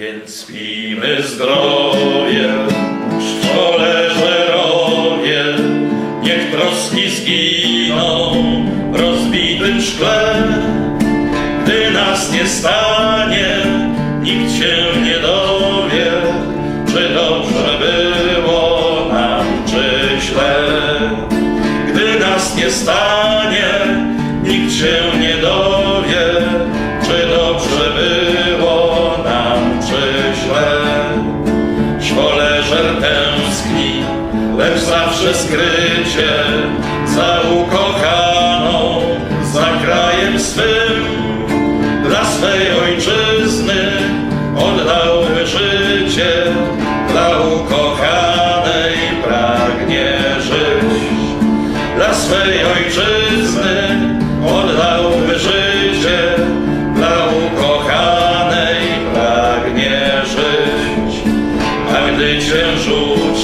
Więc spijmy zdrowie, szkoleżerowie, niech troski zginą w rozbitym szkle. Gdy nas nie stanie, nikt się nie dowie, czy dobrze było nam, czy źle. Gdy nas nie stanie, nikt się nie dowie, skrycie za ukochaną, za krajem swym. Dla swej ojczyzny oddałby życie, dla ukochanej pragnie żyć. Dla swej ojczyzny oddałby życie, dla ukochanej pragnie żyć. A gdy cię rzuci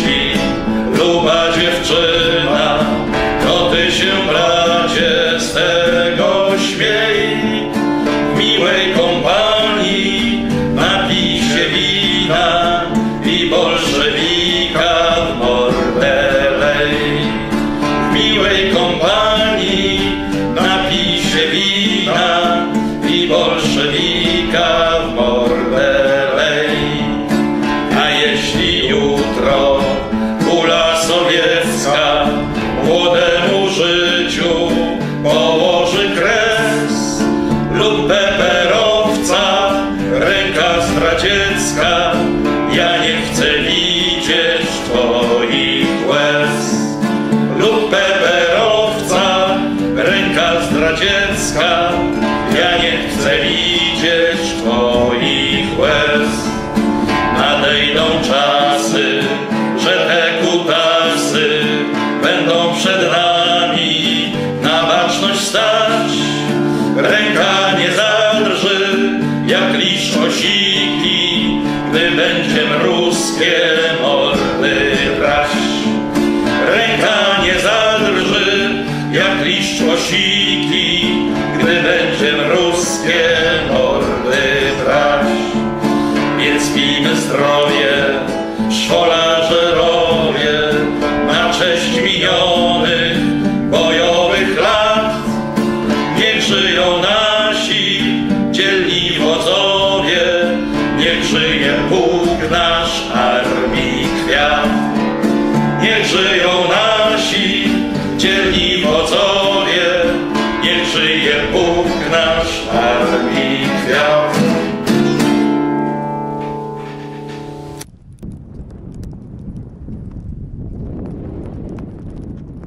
się bracie z tego śmiej. W miłej kompanii napij się wina i bolszewika w mordę lej. W miłej kompanii napij się wina i bolszewika ja nie chcę widzieć twoich łez. Lub peperowca ręka zdradziecka, liść osiki, gdy będziem ruskie mordy brać. Więc pijmy zdrowie, szwolarzerowie, na cześć minionych bojowych lat. Niech żyją nasi dzielni wodzowie, niech żyje Bóg nasz armii kwiat. Niech żyją nasi dzielni wodzowie, żyje Bóg nasz armii kwiat.